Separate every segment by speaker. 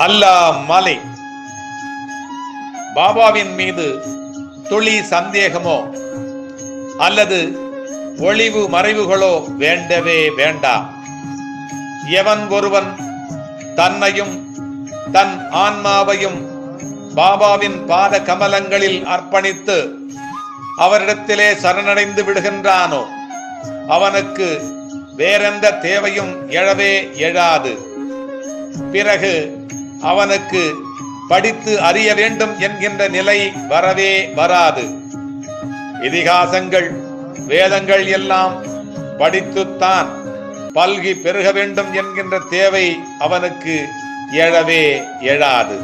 Speaker 1: அல்லாஹ் மலை. பாபாவின் மீது துளி சந்தேகமோ அல்லது ஒளிவு மறைவுகளோ வேண்டவே வேண்டாம் எவன் ஒருவன் தன்னையும் தன் ஆன்மாவையும் பாபாவின் பாத கமலங்களில் அர்ப்பணித்து அவரிடத்திலே சரணடைந்து விடுகின்றானோ அவனுக்கு வேறெந்த தேவையும் எழவே எழாது. பிறகு அவனுக்கு படித்து அறிய வேண்டும் என்கின்ற நிலை வரவே வராது. இதிகாசங்கள் வேதங்கள் எல்லாம் படித்துத்தான் பல்கி பெருக வேண்டும் என்கின்ற தேவை அவனுக்கு எழவே எழாது.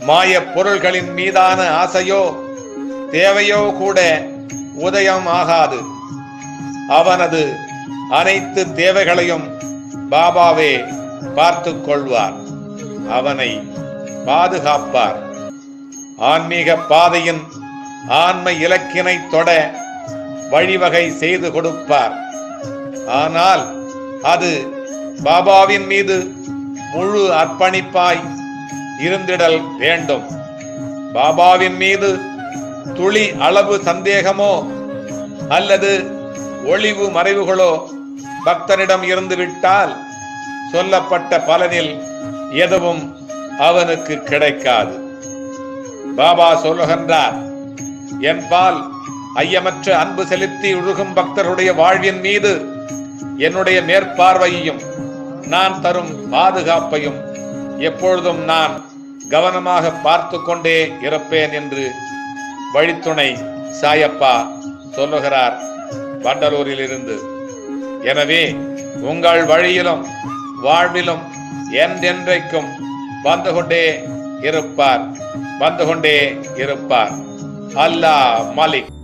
Speaker 1: மாய பொருள்களின் மீதான ஆசையோ தேவையோ கூட உதயம் ஆகாது. அவனது அனைத்து தேவைகளையும் பாபாவே பார்த்துக் கொள்வார். அவனை பாதுகாப்பார். ஆன்மீக பாதையின் ஆன்ம இலக்கினை தொட வழிவகை செய்து கொடுப்பார். ஆனால் அது பாபாவின் மீது முழு அர்ப்பணிப்பாய் இருந்திடல் வேண்டும். பாபாவின் மீது துளி அளவு சந்தேகமோ அல்லது ஒளிவு மறைவுகளோ பக்தனிடம் இருந்து விட்டால் சொல்லப்பட்ட பலனில் எதுவும் அவனுக்கு கிடைக்காது. பாபா சொல்லுகின்றார் என்பால் ஐயமற்ற அன்பு செலுத்தி உழுகும் பக்தருடைய வாழ்வின் மீது என்னுடைய மேற்பார்வையையும் நான் தரும் பாதுகாப்பையும் எப்பொழுதும் நான் கவனமாக பார்த்து கொண்டே இருப்பேன் என்று வழித்துணை சாயப்பா சொல்லுகிறார் வண்டலூரில் இருந்து எனவே உங்கள் வழியிலும் வாழ்விலும் என்றென்றைக்கும் வந்து கொண்டே இருப்பார். வந்து கொண்டே இருப்பார். அல்லாஹ் மாலிக்.